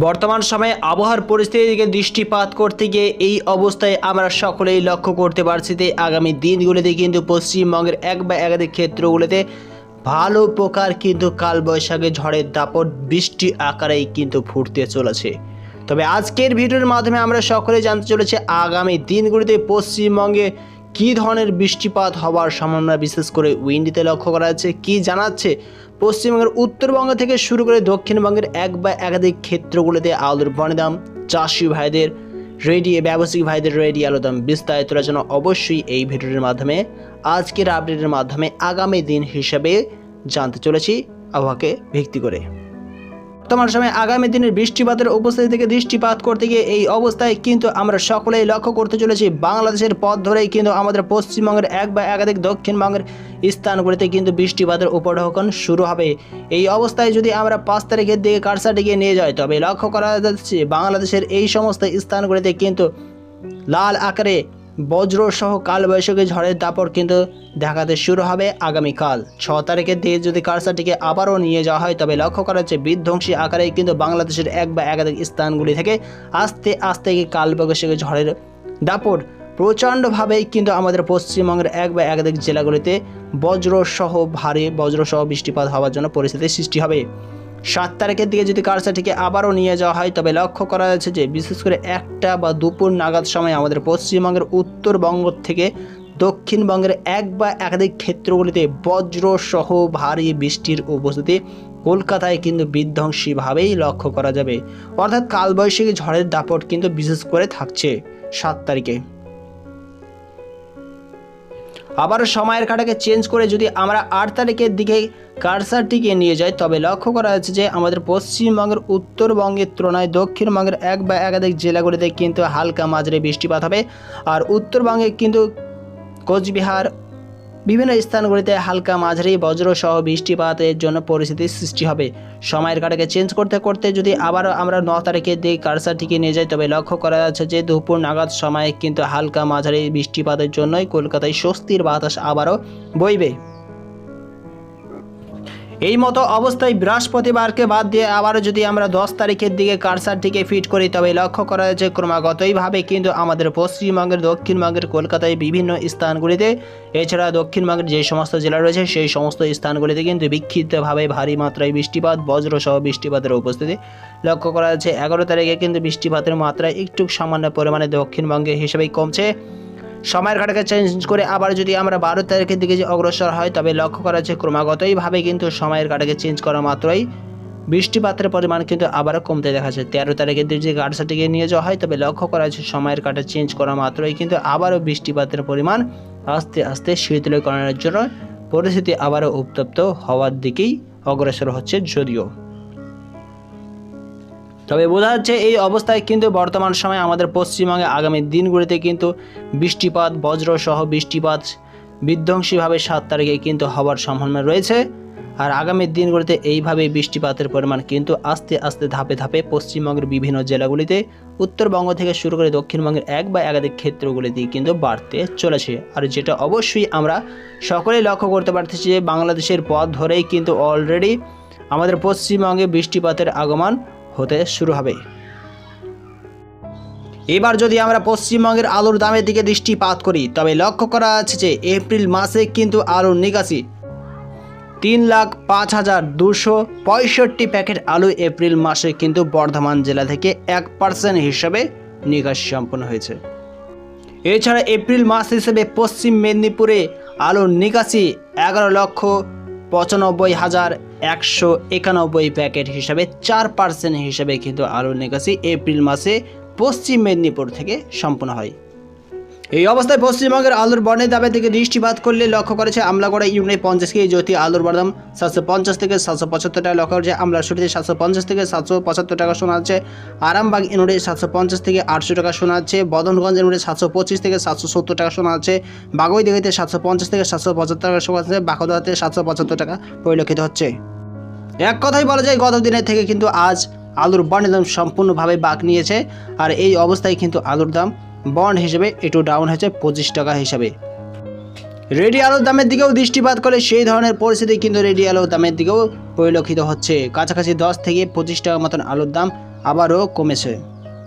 বর্তমান সময়ে আবহাওয়ার পরিস্থিতির দিকে দৃষ্টিপাত করতে গিয়ে এই অবস্থায় আমরা সকলেই লক্ষ্য করতে পারছি যে আগামী দিনগুলিতে কিন্তু পশ্চিমবঙ্গের এক বা একাধিক ক্ষেত্রগুলিতে ভালো প্রকার কিন্তু কালবৈশাখী ঝড়ের দাপট, বৃষ্টি আকারেই কিন্তু ফুটতে চলেছে। তবে আজকের ভিডিওর মাধ্যমে আমরা সকলে জানতে চলেছি আগামী দিনগুলিতে পশ্চিমবঙ্গে কী ধরনের বৃষ্টিপাত হওয়ার সম্ভাবনা বিশেষ করে উইন্ডিতে লক্ষ্য করা যাচ্ছে, কী জানাচ্ছে পশ্চিমবঙ্গের উত্তরবঙ্গ থেকে শুরু করে দক্ষিণবঙ্গের এক বা একাধিক ক্ষেত্রগুলিতে আলুর বনেদাম চাষি ভাইদের রেডি ব্যবসায়িক ভাইদের রেডি আলুর দাম বিস্তারিতর জন্য অবশ্যই এই ভিডিওর মাধ্যমে, আজকের আপডেটের মাধ্যমে আগামী দিন হিসাবে জানতে চলেছি, আবহাওয়াকে ভিত্তি করে। বর্তমান সময়ে আগামী দিনের বৃষ্টিপাতের উপস্থিতি থেকে দৃষ্টিপাত করতে গিয়ে এই অবস্থায় কিন্তু আমরা সকলেই লক্ষ্য করতে চলেছি। বাংলাদেশের পথ ধরেই কিন্তু আমাদের পশ্চিমবঙ্গের এক বা একাধিক দক্ষিণবঙ্গের স্থানগুলিতে কিন্তু বৃষ্টিপাতের উপঢৌকন শুরু হবে। এই অবস্থায় যদি আমরা পাঁচ তারিখের দিকে কারসাটিকে নিয়ে যাই, তবে লক্ষ্য করা যাচ্ছে বাংলাদেশের এই সমস্ত স্থানগুলিতে কিন্তু লাল আকারে বজ্র সহ কালবৈশাখী ঝড়ের দাপট কিন্তু দেখাতে শুরু হবে আগামীকাল। ছ তারিখের দিকে যদি কারসাটিকে আবারও নিয়ে যাওয়া হয়, তবে লক্ষ্য করা হচ্ছে বিধ্বংসী আকারে কিন্তু বাংলাদেশের এক বা একাধিক স্থানগুলি থেকে আস্তে আস্তে কালবৈশাখী ঝড়ের দাপট প্রচণ্ডভাবেই কিন্তু আমাদের পশ্চিমবঙ্গের এক বা একাধিক জেলাগুলিতে বজ্র সহ ভারী বজ্র সহ বৃষ্টিপাত হওয়ার জন্য পরিস্থিতির সৃষ্টি হবে। সাত তারিখের দিকে যদি কারসাটিকে আবারও নিয়ে যাওয়া হয়, তবে লক্ষ্য করা যাচ্ছে যে বিশেষ করে একটা বা দুপুর নাগাদ সময় আমাদের পশ্চিমবঙ্গের উত্তরবঙ্গ থেকে দক্ষিণবঙ্গের এক বা একাধিক ক্ষেত্রগুলিতে বজ্র সহ ভারী বৃষ্টির উপস্থিতি কলকাতায় কিন্তু বিধ্বংসীভাবেই লক্ষ্য করা যাবে। অর্থাৎ কালবৈশাখী ঝড়ের দাপট কিন্তু বিশেষ করে থাকছে সাত তারিখে। আবারও সময়ের কাটাকে চেঞ্জ করে যদি আমরা আট তারিখের দিকে কারসারটিকে নিয়ে যাই, তবে লক্ষ্য করা যাচ্ছে যে আমাদের পশ্চিমবঙ্গের উত্তরবঙ্গের তুলনায় দক্ষিণবঙ্গের এক বা একাধিক জেলাগুলিতে কিন্তু হালকা মাঝরে বৃষ্টিপাত হবে। আর উত্তরবঙ্গে কিন্তু কোচবিহার বিভিন্ন স্থানগুলিতে হালকা মাঝারি বজ্র সহ বৃষ্টিপাতের জন্য পরিস্থিতির সৃষ্টি হবে। সময়ের কাটাকে চেঞ্জ করতে করতে যদি আবারও আমরা ন তারিখের দিকে কারসারটিকে নিয়ে যাই, তবে লক্ষ্য করা যাচ্ছে যে দুপুর নাগাদ সময়ে কিন্তু হালকা মাঝারি বৃষ্টিপাতের জন্যই কলকাতায় স্বস্তির বাতাস আবারও বইবে। এই মতো অবস্থায় বৃহস্পতিবারকে বাদ দিয়ে আবারও যদি আমরা দশ তারিখের দিকে কারসারটিকে ফিট করি, তবে লক্ষ্য করা যাচ্ছে ক্রমাগতইভাবে কিন্তু আমাদের পশ্চিমবঙ্গের, দক্ষিণবঙ্গের, কলকাতায় বিভিন্ন স্থানগুলিতে, এছাড়া দক্ষিণবঙ্গের যে সমস্ত জেলা রয়েছে, সেই সমস্ত স্থানগুলিতে কিন্তু বিক্ষিপ্তভাবে ভারী মাত্রায় বৃষ্টিপাত, বজ্রসহ বৃষ্টিপাতের উপস্থিতি। লক্ষ্য করা যাচ্ছে এগারো তারিখে কিন্তু বৃষ্টিপাতের মাত্রা একটু সামান্য পরিমাণে দক্ষিণবঙ্গে হিসেবেই কমছে। সময়ের কাটাকে চেঞ্জ করে আবার যদি আমরা বারো তারিখের দিকে যে অগ্রসর হয়, তবে লক্ষ্য করা যাচ্ছে ক্রমাগতইভাবে কিন্তু সময়ের কাটাকে চেঞ্জ করা মাত্রই বৃষ্টিপাতের পরিমাণ কিন্তু আবারও কমতে দেখা যাচ্ছে তেরো তারিখের দিকে যে গাড়সাটিকে নিয়ে যাওয়া হয়, তবে লক্ষ্য করা যাচ্ছে সময়ের কাটা চেঞ্জ করা মাত্রই কিন্তু আবারও বৃষ্টিপাতের পরিমাণ আস্তে আস্তে শীতলীকরণের জন্য পরিস্থিতি আবারও উত্তপ্ত হওয়ার দিকেই অগ্রসর হচ্ছে। যদিও তবে বোঝা যাচ্ছে এই অবস্থায় কিন্তু বর্তমান সময়ে আমাদের পশ্চিমবঙ্গে আগামী দিনগুলিতে কিন্তু বৃষ্টিপাত বজ্র সহ বৃষ্টিপাত বিধ্বংসীভাবে সাত তারিখে কিন্তু হওয়ার সম্ভাবনা রয়েছে। আর আগামী দিনগুলিতে এইভাবে বৃষ্টিপাতের পরিমাণ কিন্তু আস্তে আস্তে ধাপে ধাপে পশ্চিমবঙ্গের বিভিন্ন জেলাগুলিতে, উত্তরবঙ্গ থেকে শুরু করে দক্ষিণবঙ্গের এক বা একাধিক ক্ষেত্রগুলিতে কিন্তু বাড়তে চলেছে। আর যেটা অবশ্যই আমরা সকলেই লক্ষ্য করতে পারতেছি যে, বাংলাদেশের পথ ধরেই কিন্তু অলরেডি আমাদের পশ্চিমবঙ্গে বৃষ্টিপাতের আগমন হতে শুরু হবে। এবার যদি আমরা পশ্চিমবঙ্গের আলুর দামের দিকে দৃষ্টিপাত করি, তবে লক্ষ্য করা যাচ্ছে যে এপ্রিল মাসে কিন্তু আলুর নিকাশি তিন লাখ পাঁচ হাজার দুশো পঁয়ষট্টি প্যাকেট আলু এপ্রিল মাসে কিন্তু বর্ধমান জেলা থেকে এক পার্সেন্ট হিসাবে নিকাশি সম্পন্ন হয়েছে। এছাড়া এপ্রিল মাস হিসেবে পশ্চিম মেদিনীপুরে আলুর নিকাশি এগারো লক্ষ পঁচানব্বই হাজার একশো একানব্বই প্যাকেট হিসাবে চার পার্সেন্ট হিসাবে কিন্তু আলুর নিকাশি এপ্রিল মাসে পশ্চিম মেদিনীপুর থেকে সম্পন্ন হয়। এই অবস্থায় পশ্চিমবঙ্গের আলুর বর্ণের দামে থেকে দৃষ্টিপাত করলে লক্ষ্য করেছে আমলাগড়া ইউনিট পঞ্চাশ কেজি জ্যোতি আলুর দাম সাতশো পঞ্চাশ থেকে সাতশো পঁচাত্তর টাকা লক্ষ্য করেছে আমলাশুটিতে সাতশো পঞ্চাশ থেকে সাতশো পঁচাত্তর টাকা শোনা যাচ্ছে আরামবাগ ইউনিটে সাতশো পঞ্চাশ থেকে আটশো টাকা শোনা যাচ্ছে বদনগঞ্জ ইউনিটে সাতশো পঁচিশ থেকে সাতশো সত্তর টাকা শোনা যাচ্ছে বাগুইদিঘিতে সাতশো পঞ্চাশ থেকে সাতশো পঁচাত্তর টাকা শোনা যাচ্ছে বাঁকুড়াতে সাতশো পঁচাত্তর টাকা পরিলক্ষিত হচ্ছে। এক কথাই বলা যায়, গত দিনের থেকে কিন্তু আজ আলুর বন্ডের দাম সম্পূর্ণভাবে বাক নিয়েছে। আর এই অবস্থায় কিন্তু আলুর দাম বন্ড হিসেবে একটু ডাউন হয়েছে পঁচিশ টাকা হিসাবে। রেডি আলুর দামের দিকেও দৃষ্টিপাত করে সেই ধরনের পরিস্থিতি কিন্তু রেডি আলুর দামের দিকেও পরিলক্ষিত হচ্ছে। কাছাকাছি দশ থেকে পঁচিশ টাকার মতন আলুর দাম আবারও কমেছে।